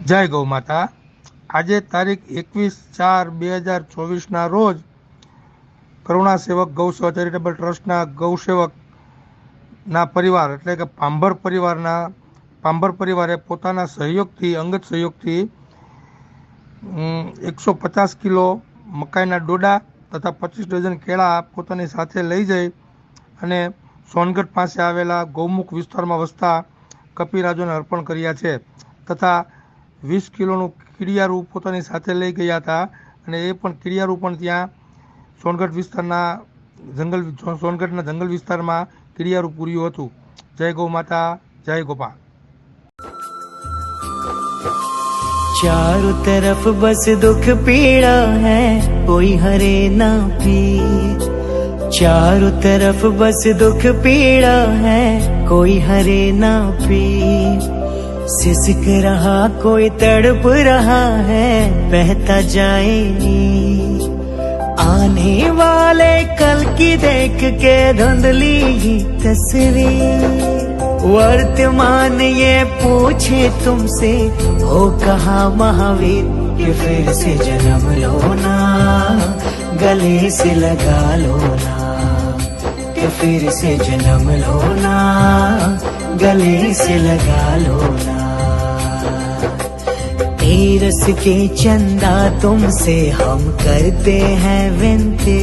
જય ગૌ માતા. આજે તારીખ એકવીસ ચાર બે હજાર ચોવીસના રોજ કરુણા સેવક ગૌસેવા ચેરિટેબલ ટ્રસ્ટના ગૌસેવકના પરિવાર એટલે કે પાંભર પરિવારના પાંભર પરિવારે પોતાના સહયોગથી, અંગત સહયોગથી એકસો પચાસ કિલો મકાઈના ડોડા તથા પચીસ ડઝન કેળા પોતાની સાથે લઈ જઈ અને સોનગઢ પાસે આવેલા ગૌમુખ વિસ્તારમાં વસતા કપિરાજોને અર્પણ કર્યા છે. તથા વીસ કિલોનું કીડિયારું પોતાની સાથે લઈ ગયા હતા અને એ પણ કીડિયારું પણ ત્યાં સોનગઢ વિસ્તારના જંગલ સોનગઢના જંગલ વિસ્તારમાં કીડિયારું પૂર્યું હતું. જય ગૌ માતા, જય ગોપા ચારો તરફ બસ દુઃખ પીડા હૈ, કોઈ હરે ના પી ચારો તરફ બસ દુઃખ પીડા હૈ, કોઈ હરે ના પી सिसक रहा कोई तड़प रहा है, बहता जाए आने वाले कल की देख के धुंधली तस्वीर। वर्तमान ये पूछे तुमसे, हो कहा महावीर? कि फिर से जन्म लो ना गले से लगा लो ना कि फिर से जन्म लो ना गले से लगा लो ना तेरस के चंदा तुमसे हम करते हैं विनती